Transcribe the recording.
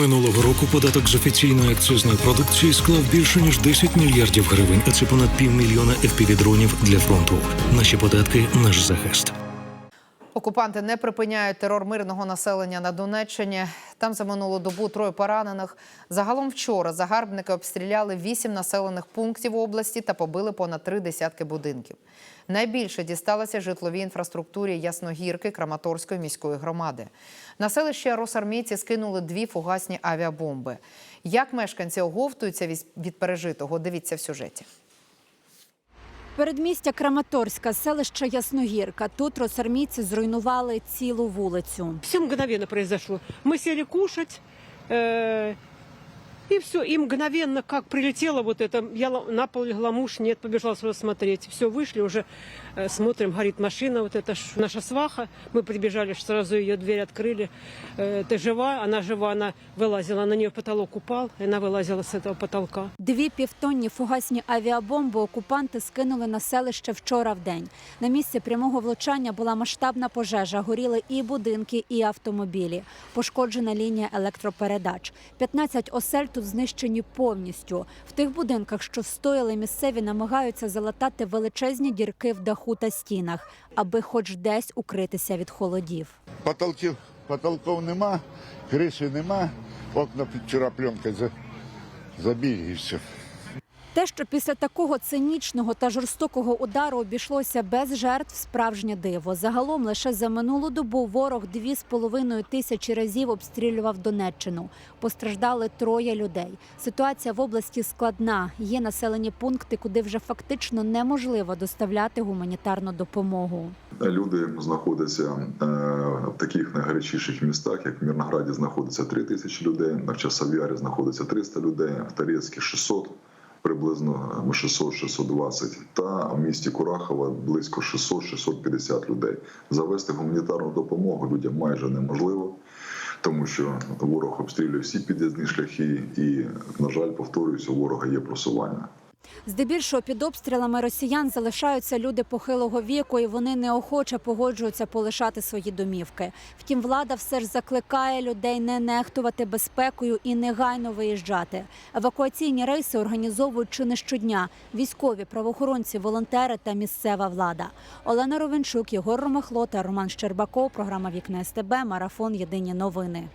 Минулого року податок з офіційної акцизної продукції склав більше ніж 10 мільярдів гривень, а це понад півмільйона FPV-дронів для фронту. Наші податки наш захист. Окупанти не припиняють терор мирного населення на Донеччині. Там за минулу добу троє поранених. Загалом вчора загарбники обстріляли вісім населених пунктів області та побили понад три десятки будинків. Найбільше дісталося житловій інфраструктурі Ясногірки Краматорської міської громади. На селище росармійці скинули дві фугасні авіабомби. Як мешканці оговтуються від- пережитого, дивіться в сюжеті. Передмістя Краматорська, селище Ясногірка. Тут росармійці зруйнували цілу вулицю. Все мгновенно произошло. Ми сіли кушать, э, и все. И мгновенно, как прилетело вот это, я ла- на пол легла, муж нет, побежал сразу смотреть. Все, вышли уже, э, смотрим, горит машина, вот это ж наша сваха. Мы прибежали, ж сразу ее дверь открыли. Э, ты жива? Она жива, она вылазила, на нее потолок упал, и она вылазила с этого потолка. Дві півтонні фугасні авіабомби окупанти скинули на селище вчора в день. На місці прямого влучання була масштабна пожежа. Горіли і будинки, і автомобілі. Пошкоджена лінія електропередач. 15 осель тут знищені повністю. В тих будинках, що стояли місцеві, намагаються залатати величезні дірки в даху та стінах, аби хоч десь укритися від холодів. Потолків, потолков нема, криші нема, окна вчора пленкою за, забили. Те, що після такого цинічного та жорстокого удару обійшлося без жертв, справжнє диво. Загалом лише за минулу добу ворог дві з половиною тисячі разів обстрілював Донеччину. Постраждали троє людей. Ситуація в області складна. Є населені пункти, куди вже фактично неможливо доставляти гуманітарну допомогу. Люди знаходяться е, в таких найгарячіших містах, як в Мірнограді знаходиться 3 тисячі людей, в Часов'ярі знаходиться 300 людей, в Торецькі 600, приблизно 600-620, та в місті Курахова близько 600-650 людей. Завести гуманітарну допомогу людям майже неможливо, тому що ворог обстрілює всі під'їзні шляхи, і, на жаль, повторююся, у ворога є просування. Здебільшого під обстрілами росіян залишаються люди похилого віку, і вони неохоче погоджуються полишати свої домівки. Втім, влада все ж закликає людей не нехтувати безпекою і негайно виїжджати. Евакуаційні рейси організовують чи не щодня. Військові, правоохоронці, волонтери та місцева влада. Олена Ровенчук, Єгор Ромахло та Роман Щербаков. Програма Вікна СТБ. Марафон. Єдині новини.